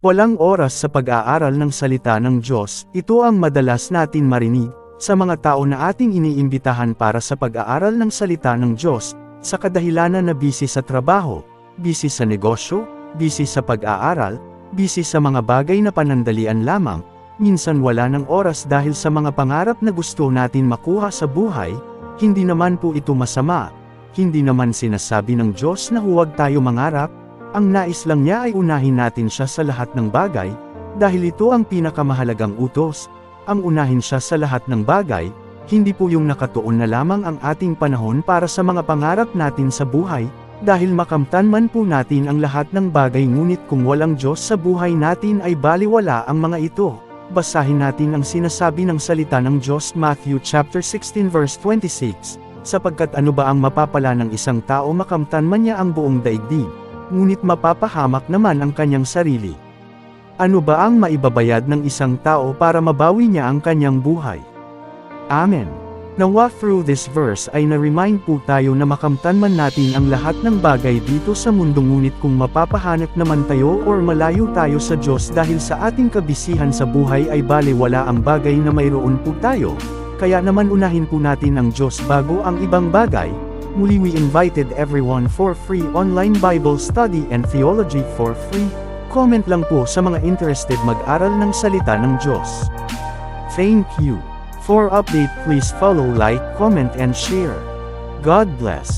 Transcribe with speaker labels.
Speaker 1: Walang oras sa pag-aaral ng salita ng Diyos, ito ang madalas natin marinig, sa mga tao na ating iniimbitahan para sa pag-aaral ng salita ng Diyos, sa kadahilanan na busy sa trabaho, busy sa negosyo, busy sa pag-aaral, busy sa mga bagay na panandalian lamang, minsan wala ng oras dahil sa mga pangarap na gusto natin makuha sa buhay, hindi naman po ito masama, hindi naman sinasabi ng Diyos na huwag tayo mangarap, ang nais lang niya ay unahin natin siya sa lahat ng bagay, dahil ito ang pinakamahalagang utos, ang unahin siya sa lahat ng bagay, hindi po yung nakatuon na lamang ang ating panahon para sa mga pangarap natin sa buhay, dahil makamtan man po natin ang lahat ng bagay ngunit kung walang Diyos sa buhay natin ay baliwala ang mga ito. Basahin natin ang sinasabi ng salita ng Diyos Matthew chapter 16 verse 26, sapagkat ano ba ang mapapala ng isang tao makamtan man niya ang buong daigdig, ngunit mapapahamak naman ang kanyang sarili. Ano ba ang maibabayad ng isang tao para mabawi niya ang kanyang buhay? Amen. Nawa through this verse ay na-remind po tayo na makamtan man natin ang lahat ng bagay dito sa mundo ngunit kung mapapahanap naman tayo or malayo tayo sa Diyos dahil sa ating kabisihan sa buhay ay bale wala ang bagay na mayroon po tayo, kaya naman unahin po natin ang Diyos bago ang ibang bagay, Muli we invited everyone for free online Bible study and theology for free. Comment lang po sa mga interested mag-aral ng salita ng Diyos. Thank you. For update please follow like, comment and share. God bless.